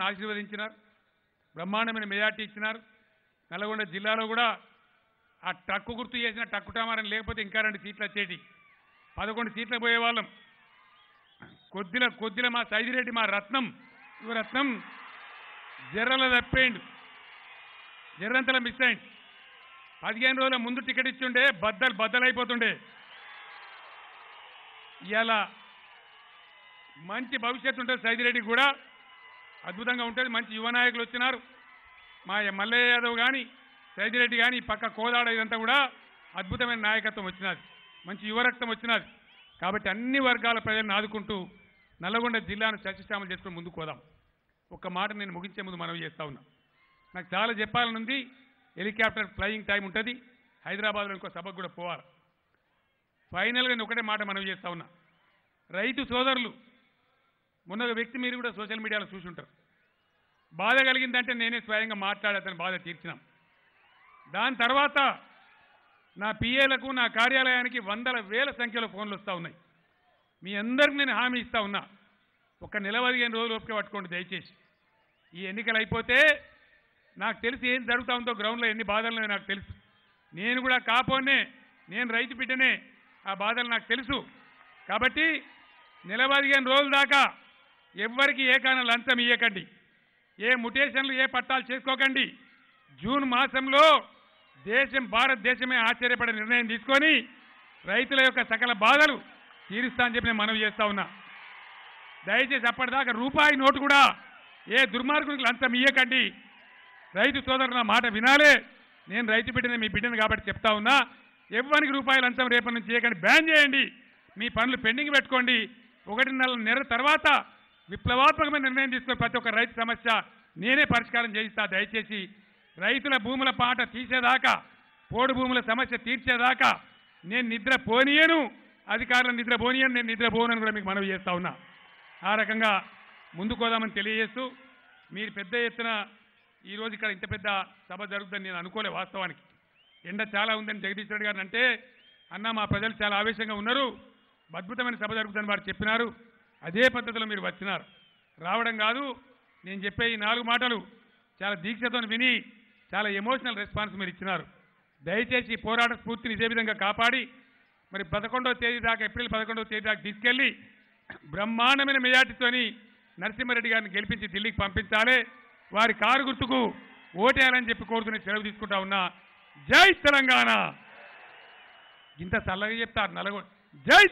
ఆశీర్వదించినారు. బ్రహ్మాండమైన మెజార్టీ ఇచ్చినారు. నల్గొండ జిల్లాలో కూడా ఆ ట్రక్కు గుర్తు చేసిన ట్రక్కు టామారని లేకపోతే ఇంకా రెండు సీట్లు వచ్చేటి పదకొండు సీట్లు పోయేవాళ్ళం. కొద్దిల కొద్దిల మా సైదిరెడ్డి మా రత్నం ఈ రత్నం జర్రల తప్పేయండు జర్రంతల మిస్ అయ్యండి పదిహేను రోజుల ముందు టికెట్ ఇచ్చుండే బద్దలు బద్దలైపోతుండే. ఇలా మంచి భవిష్యత్తు ఉంటుంది సైదిరెడ్డికి కూడా. అద్భుతంగా ఉంటుంది. మంచి యువ నాయకులు వచ్చినారు. మా మల్లయ్య యాదవ్ కానీ సైదిరెడ్డి కానీ పక్క కోదాడ ఇదంతా కూడా అద్భుతమైన నాయకత్వం వచ్చినది. మంచి యువరక్తం వచ్చినది. కాబట్టి అన్ని వర్గాల ప్రజలను ఆదుకుంటూ నల్లగొండ జిల్లాను సస్యశ్యామలు చేసుకుని ముందుకు పోదాం. ఒక్క మాట నేను ముగించే ముందు మనవి చేస్తా ఉన్నా. నాకు చాలా చెప్పాలని ఉంది హెలికాప్టర్ ఫ్లయింగ్ టైం ఉంటుంది. హైదరాబాద్లో ఇంకో సభకు కూడా పోవాలి. ఫైనల్గా నేను ఒకటే మాట మనవి చేస్తా ఉన్నా. రైతు సోదరులు మొన్న ఒక వ్యక్తి మీరు కూడా సోషల్ మీడియాలో చూసి ఉంటారు బాధ కలిగిందంటే నేనే స్వయంగా మాట్లాడి అతని బాధ తీర్చినాం. దాని తర్వాత నా పిఏలకు నా కార్యాలయానికి వందల వేల సంఖ్యలో ఫోన్లు వస్తూ ఉన్నాయి. మీ అందరికి నేను హామీ ఇస్తా ఉన్నా. ఒక నెల పదిహేను రోజులు పట్టుకోండి దయచేసి. ఈ ఎన్నికలు అయిపోతే నాకు తెలిసి ఏం జరుగుతూ ఉందో గ్రౌండ్లో ఎన్ని బాధలు ఉన్నాయో నాకు తెలుసు. నేను కూడా కాపోనే నేను రైతు బిడ్డనే ఆ బాధలు నాకు తెలుసు. కాబట్టి నెల పదిహేను రోజుల దాకా ఎవ్వరికి ఏ లంచం ఇవ్వకండి ఏ ముటేషన్లు ఏ పట్టాలు చేసుకోకండి. జూన్ మాసంలో దేశం భారతదేశమే ఆశ్చర్యపడే నిర్ణయం తీసుకొని రైతుల యొక్క సకల బాధలు తీరుస్తా అని చెప్పి నేను మనవి చేస్తా ఉన్నా. దయచేసి అప్పటిదాకా రూపాయి నోటు కూడా ఏ దుర్మార్గునికి లంచం ఇయ్యకండి. రైతు సోదరుల మాట వినాలే. నేను రైతు బిడ్డనే మీ బిడ్డను కాబట్టి చెప్తా ఉన్నా. ఎవ్వరికి రూపాయి లంచం రేపటి నుంచి చేయకండి బ్యాన్ చేయండి. మీ పనులు పెండింగ్ పెట్టుకోండి. ఒకటిన్నర నెల తర్వాత విప్లవాత్మకమైన నిర్ణయం తీసుకొని ప్రతి ఒక్క రైతు సమస్య నేనే పరిష్కారం చేయిస్తా. దయచేసి రైతుల భూముల పాట తీసేదాకా పోడు భూముల సమస్య తీర్చేదాకా నేను నిద్ర పోనీయను అధికారుల నిద్ర పోనీయను నేను నిద్ర పోనని కూడా మీకు మనవి చేస్తా ఉన్నా. ఆ రకంగా ముందుకు పోదామని తెలియజేస్తూ మీరు పెద్ద ఎత్తున ఈరోజు ఇక్కడ ఇంత పెద్ద సభ జరుగుతుందని నేను అనుకోలే వాస్తవానికి. ఎండ చాలా ఉందని జగదీష్ రెడ్డి గారు అంటే అన్న మా ప్రజలు చాలా ఆవేశంగా ఉన్నారు. అద్భుతమైన సభ జరుగుతుందని వారు చెప్పినారు. అదే పద్ధతిలో మీరు వచ్చినారు. రావడం కాదు నేను చెప్పే ఈ నాలుగు మాటలు చాలా దీక్షతో విని చాలా ఎమోషనల్ రెస్పాన్స్ మీరు ఇచ్చినారు. దయచేసి పోరాట స్ఫూర్తిని ఇదే విధంగా కాపాడి మరి పదకొండవ తేదీ దాకా ఏప్రిల్ పదకొండవ తేదీ దాకా తీసుకెళ్ళి బ్రహ్మాండమైన మెజార్టీతోని నరసింహారెడ్డి గారిని గెలిపించి ఢిల్లీకి పంపించాలి. వారి కారు గుర్తుకు ఓటేయాలని చెప్పి కోరుతున్న సెలవు తీసుకుంటా ఉన్నా. జై తెలంగాణ! ఇంత చల్లగా చెప్తారు నల్గొండ జై